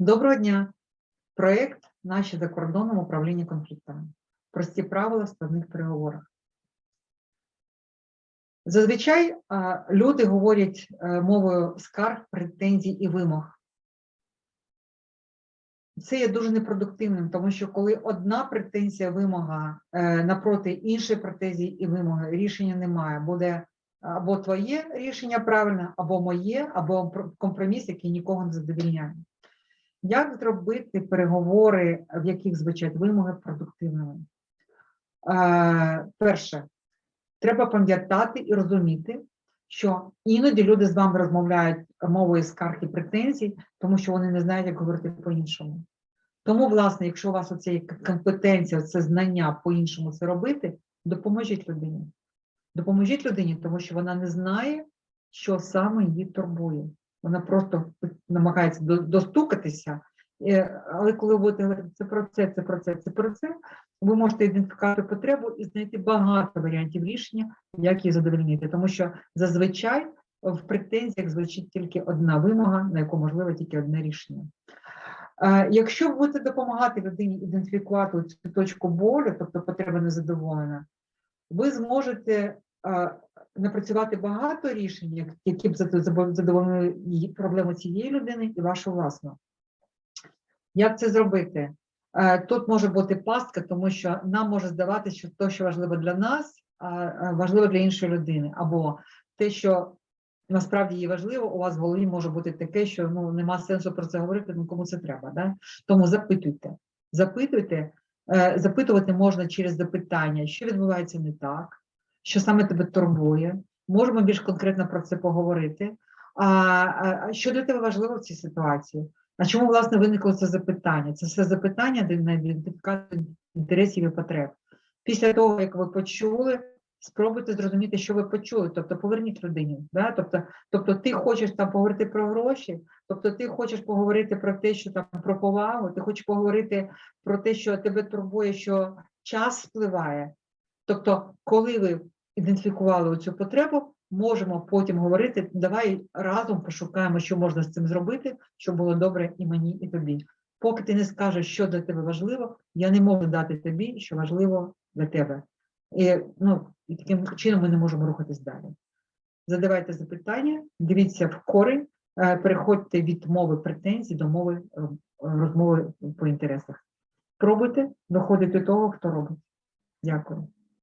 Доброго дня! Проєкт «Наші за кордоном управління конфліктами. Прості правила в складних переговорах. Зазвичай люди говорять е, мовою скарг, претензій і вимог. Це є дуже непродуктивним, тому що коли одна претензія вимога е, напроти іншої претензії і вимоги, рішення немає. Буде або твоє рішення правильне, або моє, або компроміс, який нікого не задовільняє. Як зробити переговори, в яких звучать вимоги продуктивними? Е, перше, треба пам'ятати і розуміти, що іноді люди з вами розмовляють мовою скарг і претензій, тому що вони не знають, як говорити по-іншому. Тому, власне, якщо у вас оце компетенція, це знання по-іншому це робити, допоможіть людині. Допоможіть людині, тому що вона не знає, що саме її турбує. Вона просто намагається достукатися, але коли ви будете говорити це про це, це про це, це про це, ви можете ідентифікувати потребу і знайти багато варіантів рішення, як її задовольнити. Тому що зазвичай в претензіях звучить тільки одна вимога, на яку можливо тільки одне рішення. Якщо ви будете допомагати людині ідентифікувати цю точку болю, тобто потреба незадоволена, ви зможете напрацювати багато рішень, як- які б зад- задовольнили проблему цієї людини і вашу власну. Як це зробити? Е, Тут може бути пастка, тому що нам може здаватися, що те, що важливо для нас, важливо для іншої людини, або те, що насправді їй важливо, у вас в голові може бути таке, що ну нема сенсу про це говорити, ну кому це треба. Да? Тому запитуйте. Запитуйте, Е, запитувати можна через запитання, що відбувається не так, що саме тебе турбує. Можемо більш конкретно про це поговорити. А, що для тебе важливо в цій ситуації? А чому власне виникло це запитання? Це все запитання на ідентифікацію інтересів і потреб. Після того, як ви почули, спробуйте зрозуміти, що ви почули, тобто поверніть людині. Да? Тобто, тобто ти хочеш там поговорити про гроші, тобто ти хочеш поговорити про те, що там про повагу, ти хочеш поговорити про те, що тебе турбує, що час спливає. Тобто, коли ви ідентифікували цю потребу, можемо потім говорити, давай разом пошукаємо, що можна з цим зробити, щоб було добре і мені, і тобі. Поки ти не скажеш, що для тебе важливо, я не можу дати тобі, що важливо для тебе. І, ну, і таким чином ми не можемо рухатись далі. Задавайте запитання, дивіться в корень, е, переходьте від мови претензій до мови е, розмови по інтересах. Пробуйте доходити до того, хто робить. Дякую.